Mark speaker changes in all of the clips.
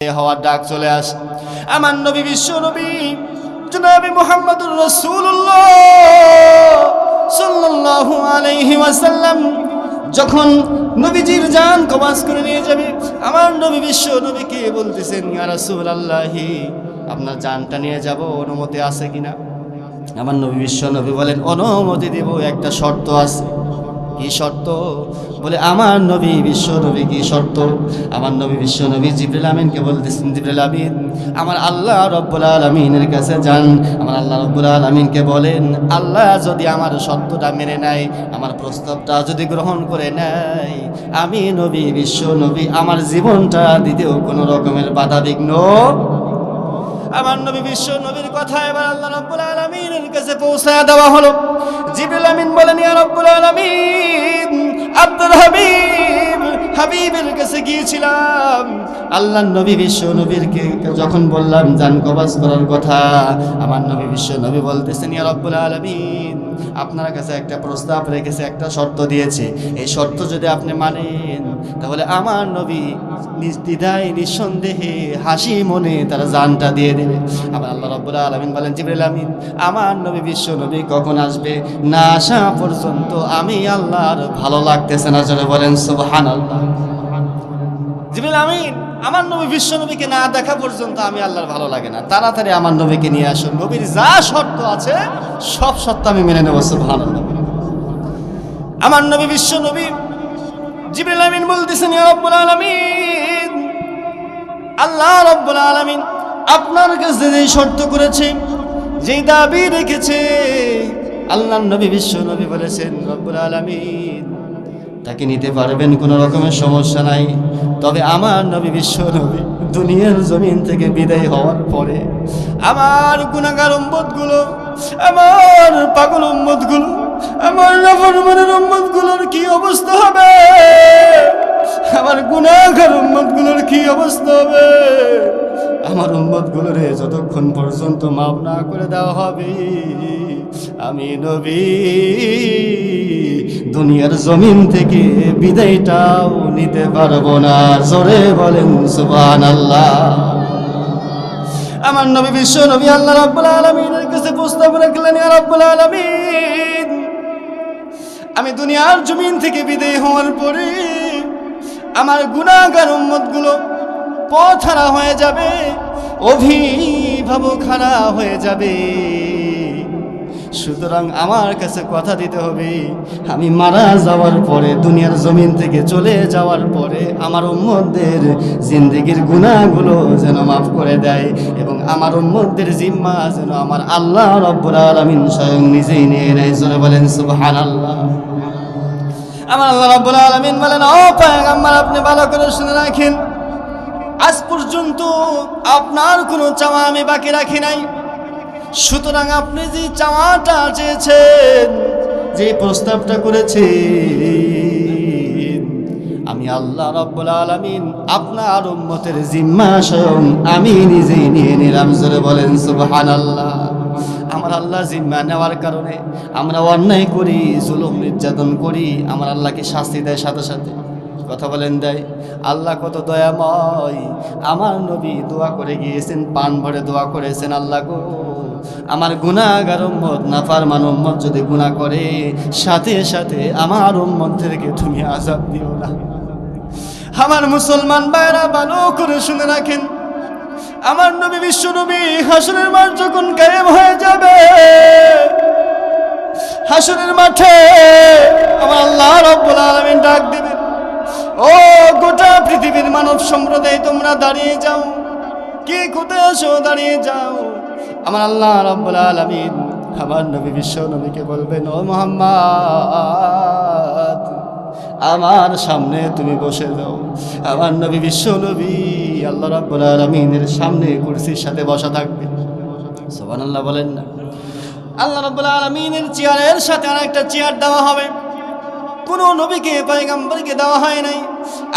Speaker 1: হওয়ার ডাক চলে আসে। আমার নবী বিশ্ব নবী, জনাবি মুহাম্মদুর রাসূলুল্লাহ সাল্লাল্লাহু যখন নবীজির জান কবাস করে নিয়ে যাবে, আমার নবী বিশ্ব নবীকে বলতেছেন, ইয়া রাসূলুল্লাহি, আপনার জানটা নিয়ে যাব, অনুমতি আছে কিনা? আমার নবী বিশ্ব নবী বলেন, অনুমতি দেব, একটা শর্ত আছে। কি শর্ত? বলে, আমার নবী বিশ্ব নবী কি শর্ত? আমার নবী বিশ্ব নবী জিবরিল আমিনকে বলতেছেন জিবরিল আমিন, আমার আল্লাহ রব্বুল আলমিনের কাছে যান। আমার আল্লাহ রব্বুল আলমিনকে বলেন, আল্লাহ যদি আমার শর্তটা মেনে নেয়, আমার প্রস্তাবটা যদি গ্রহণ করে নেয়, আমি নবী বিশ্ব নবী, আমার জীবনটা দিতেও কোনো রকমের বাধা বিঘ্ন আমার নবী বিশ্ব নবীর কথা এবার আল্লাহ রব্বুল আলামিনের কাছে পৌঁছায় দেওয়া হলো। জিবরিল আমিন বলেন, ইয়া রব্বুল আলামিন আব্দুল হাবিব, হাবিবের কাছে গিয়েছিলাম। আল্লাহ নবী বিশ্ব নবীরকে যখন বললাম, জান কবাস করার কথা, আমার নবী বিশ্ব নবী বলতেছেন, ইয়া রব্বুল আলামিন। আপনার কাছে একটা প্রস্তাব রেখেছে, একটা শর্ত দিয়েছে। এই শর্ত যদি আপনি মানেন, তাহলে আমার নবী নির্দ্বিধায় নিঃসন্দেহে হাসি মনে তারা জানটা দিয়ে দেবে। আমার আল্লাহ রব্বুল আলমিন বলেন, জিবরিল আমিন, আমার নবী বিশ্ব নবী কখন আসবে? না আসা পর্যন্ত আমি আল্লাহর ভালো লাগতেছে না জন্য বলেন সুবহান আল্লাহ জিবরিল আমিন আমার নবী বিশ্ব নবীকে না দেখা পর্যন্ত আমি আল্লাহর ভালো লাগে না। তাড়াতাড়ি আমার নবীকে নিয়ে আসুন। নবীর যা শর্ত আছে, সব শর্ত আমি মেনে নেব আল্লাহ আমার নবী বিশ্ব নবী জিবরিল আমিন বলতেছেন রব্বুল আলামিন, আল্লাহ রব্বুল আলামিন আপনার কাছে যে শর্ত করেছে, যেই দাবি রেখেছে আল্লাহ নবী বিশ্ব নবী বলেছেন, রব্বুল আলামিন তাকে নিতে পারবেন, কোনো রকমের সমস্যা নাই। তবে আমার নবী বিশ্ব নবী, দুনিয়ার জমিন থেকে বিদায় হওয়ার পরে আমার গুণাগার উম্মতগুলো, আমার পাগল উম্মতগুলো, আমার নফরমানের উম্মতগুলোর কি অবস্থা হবে? আমার গুণাগার উম্মতগুলোর কি অবস্থা হবে? আমার উম্মতগুলোরে যতক্ষণ পর্যন্ত মাপ না করে দেওয়া হবে, আমি নবী দুনিয়ার জমিন থেকে বিদায়টাও নিতে পারব না। জোরে বলেন সুবান আল্লাহ আমার নবী বিশ্ব নবী আল্লাহ রাব্বুল আলামিনের কাছে প্রস্তাব রাখলেন, ইয়া রাব্বুল আলামিন, আমি দুনিয়ার জমিন থেকে বিদায় হওয়ার পরে আমার গুণাগার উম্মতগুলো পথ হারা হয়ে যাবে, অভিভাবক হারা হয়ে যাবে। সুতরাং আমার কাছে কথা দিতে হবে। আমি মারা যাওয়ার পরে, দুনিয়ার জমিন থেকে চলে যাওয়ার পরে আমার উম্মতদের জিন্দিগির গুণাগুলো যেন মাফ করে দেয় এবং আমার উম্মতদের জিম্মা যেন আমার আল্লাহ রব্বুল আলামিন স্বয়ং নিজেই নিয়ে নেয়। জোরে বলেন, সুবহানাল্লাহ। আমার আল্লাহ রাব্বুল আলামিন বলেন, ও পয়গম্বর, আপনি ভালো করে শুনে রাখেন। আজ পর্যন্ত আপনার কোনো চাওয়া আমি বাকি রাখি নাই। সুতরাং আপনি যে চাওয়াটা চেয়েছেন, যে প্রস্তাবটা করেছেন, আমি আল্লাহ রব্বুল আলামিন আপনার উম্মতের জিম্মা স্বয়ং আমি নিজেই নিয়ে নিলাম, জোরে বলেন সুবহানাল্লাহ। আমার আল্লাহ জিম্মা নেওয়ার কারণে আমরা অন্যায় করি, জুলুম, নির্যাতন করি, আমার আল্লাহকে শাস্তি দেয় সাথে সাথে। কথা বলেন দেয়, আল্লাহ কত দয়াময়, আমার নবী দোয়া করে গিয়েছেন, পান ভরে দোয়া করেছেন আল্লাহ গো। আমার গুণাগার উম্মত নাফার মান উম্মত যদি গুণা করে, সাথে সাথে আমার উম্মতদেরকে তুমি আজাব দিও না। আমার মুসলমান ভাইরা ভালো করে শুনে রাখেন। আমার নবী, বিশ্ব নবী হাসনের মাঠ যখন গায়েব হয়ে যাবে হাসনের মাঠে আমার আল্লাহ রব্বুল আলামিন ডাক দিবেন, ও গোটা পৃথিবীর মানব সম্প্রদায়, তোমরা দাঁড়িয়ে যাও। কে কোথায় আসো দাঁড়িয়ে যাও। আমার আল্লাহ রব্বুল আলামিন আমার নবী বিশ্ব নবীকে বলবেন, ও মোহাম্মদ, আমার সামনে তুমি বসে যাও। আমার নবী বিশ্ব নবী আল্লাহ রাব্বুল আলামিনের সামনে কুরসির সাথে বসা থাকবে। সুবহানাল্লাহ বলেন না। আল্লাহ রাব্বুল আলামিনের চেয়ারের সাথে আর একটা চেয়ার দেওয়া হবে। কোন নবীকে, পয়গাম্বরকে দেওয়া হয় নাই।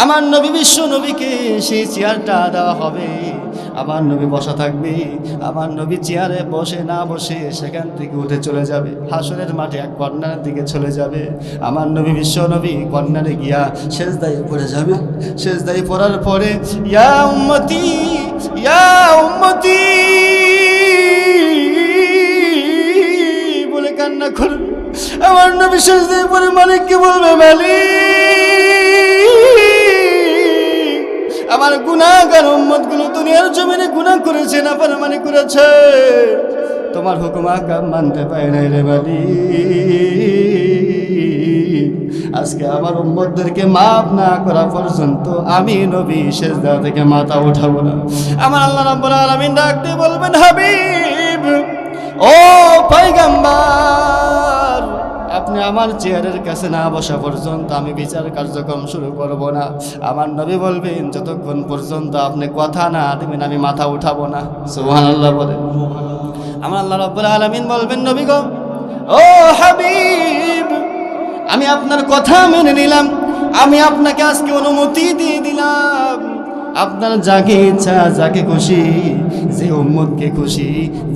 Speaker 1: আমার নবী বিশ্ব নবীকে সেই চেয়ারটা দেওয়া হবে। আমার নবী বসা থাকবে আমার নবী চেয়ারে বসে না বসে সেখান থেকে উঠে চলে যাবে। হাসনের মাঠে এক কর্নারের দিকে চলে যাবে। আমার নবী বিশ্ব নবী কর্নারে গিয়া শেষ দায়ে পড়ে যাবে। শেষ দায়ে পড়ার পরে, ইয়া উম্মতি, ইয়া বলে কান্না করবে আমার নবী শেষ দায়ে পড়ে মালিককে বলবে, মালিক, আমার গুণাগার উম্মতগুলো দুনিয়ার জমিনে গুণা করেছে না মানে করেছে। তোমার হুকুম আকাম মানতে পারে নাই রে বালি আজকে আমার উম্মতদেরকে মাফ না করা পর্যন্ত আমি নবী শেষ শেষদা থেকে মাথা উঠাবো না। আমার আল্লাহ রাব্বুল আলামিন ডাকতে বলবেন, হাবিব, ও পয়গাম্বার আমার চেয়ারের কাছে না বসা পর্যন্ত আমি বিচার কার্যক্রম শুরু করব না। আমার নবী বলবেন, যতক্ষণ পর্যন্ত আপনি কথা না দেবেন, আমি মাথা উঠাবো না। সুবহান আল্লাহ বলেন আমার আল্লাহ রব্বুল আলমিন বলবেন, নবী গো, ও হাবিব, আমি আপনার কথা মেনে নিলাম। আমি আপনাকে আজকে অনুমতি দিয়ে দিলাম। আপনার যাকে ইচ্ছা, যাকে খুশি, যে উম্মতকে খুশি,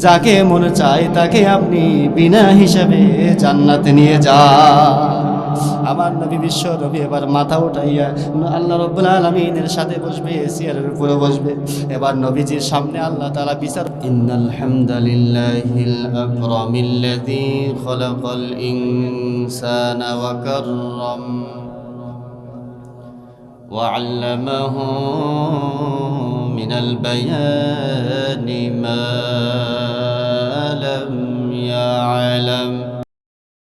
Speaker 1: যাকে মনে চায় তাকে আপনি বিনা হিসাবে জান্নাতে নিয়ে যান। আমার নবী বিশ্ব নবী এবার মাথা উঠাইয়া আল্লাহ রব্বুল আলমিনের সাথে বসবে চেয়ারের উপরে বসবে। এবার নবীজির সামনে আল্লাহ তালা বিচার ইন্নাল হামদালিল্লাহিল আকরামিল্লাযী খলাকাল ইনসানা ওয়া কাররাম। وعلمه من البيان ما لم يعلم.